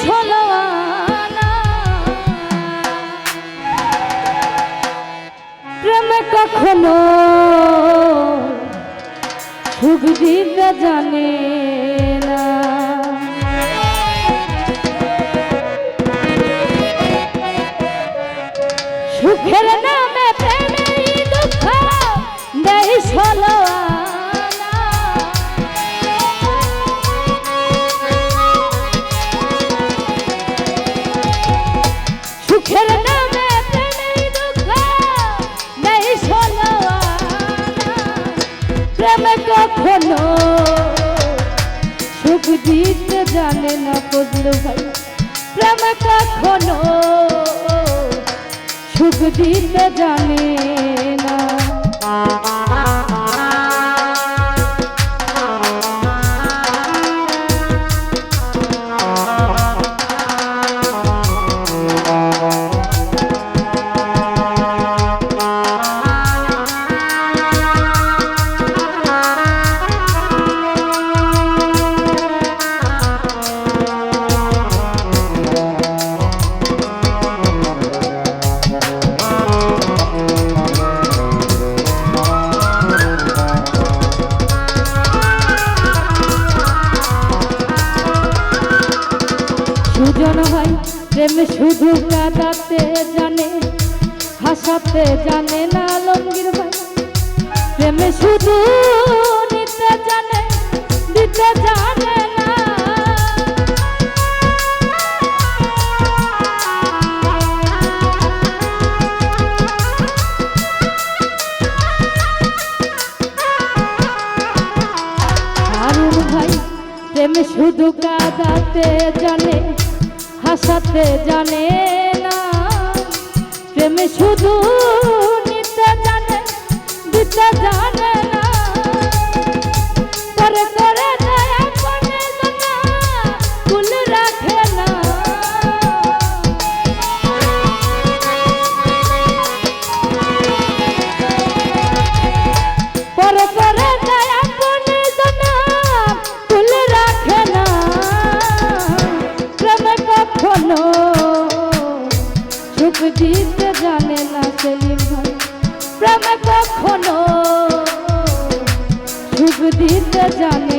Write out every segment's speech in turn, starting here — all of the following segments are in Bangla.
ষোলো প্রেমে কখনো সুখ দিতে জানে। ফজলু ভাই প্রেম কখনো সুখ দিতে জানে। না হয় প্রেম শুধু কাঁদাতে জানে, হাসাতে জানে না আলমগীর ভাই। প্রেম শুধু নিতে জানে, দিতে জানে হাসাতে জানে না। প্রেম শুধু নিতে জানে দিতে জানে। প্রেমে কখনো সুখ দিতে জানে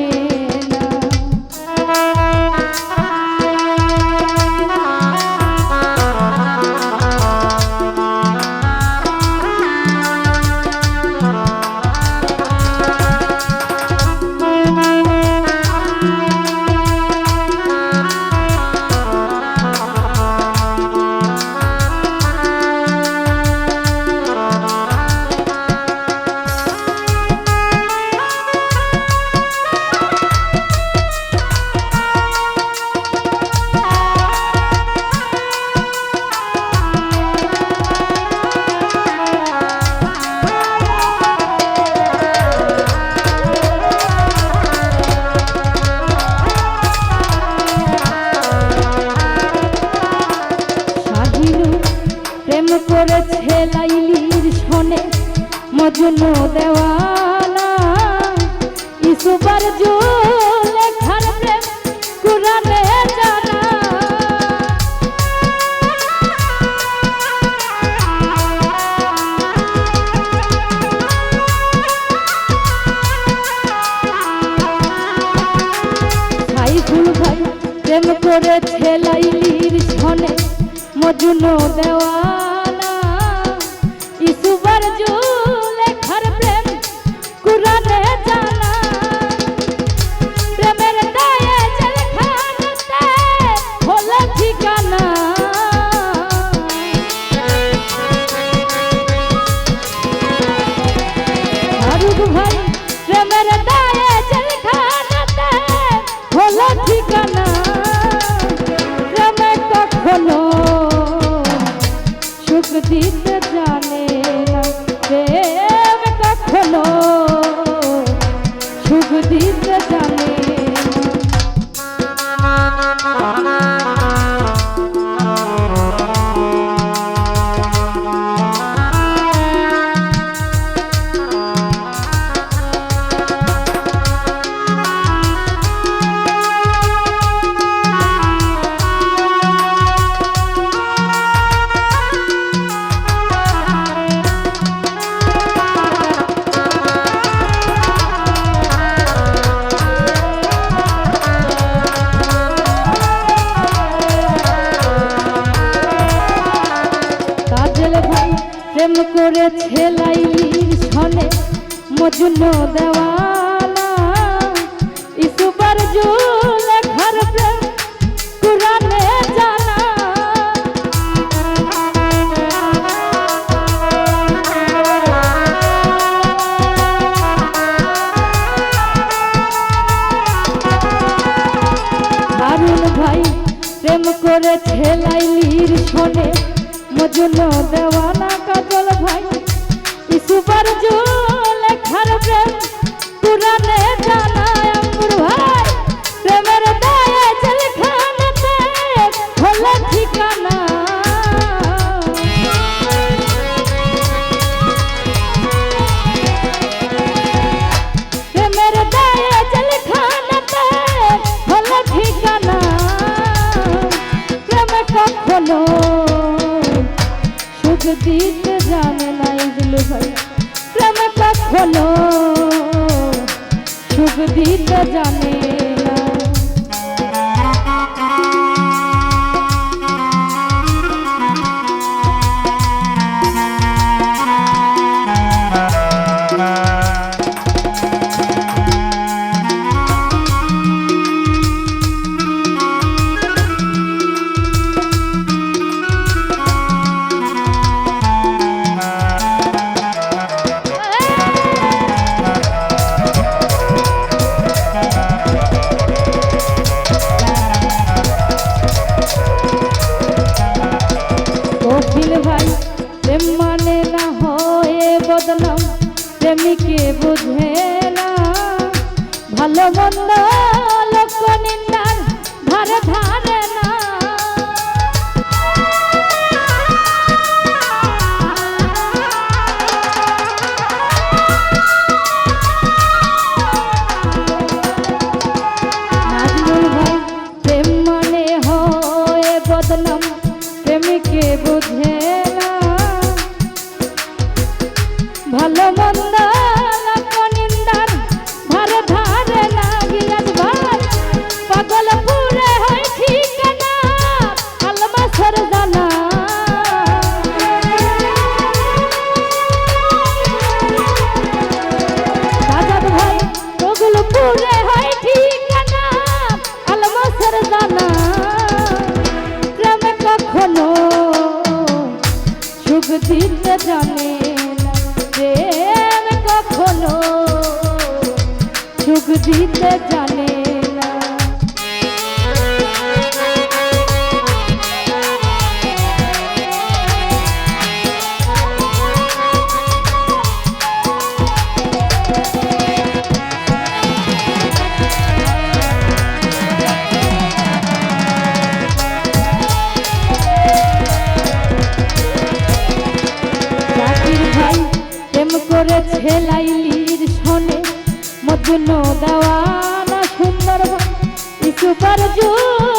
মজনু দেওয়ানা ভরি প্রেমের দায়ে জেলখানাতে হলো ঠিকানা, প্রেমে কখনো সুখ দিতে জানে না কখনো সুখ দিতে করে ছেলাই সনে মজুন দেওয়ানা ইসুবার জুলে ঘর কুরানে ভাই প্রেম দেওয়ানা কাজল ভাই সুপার জোর দিতে জানে প্রেমিকে বুঝেলা ভালো মন্দ ভালো জিতে যা তোর যুগ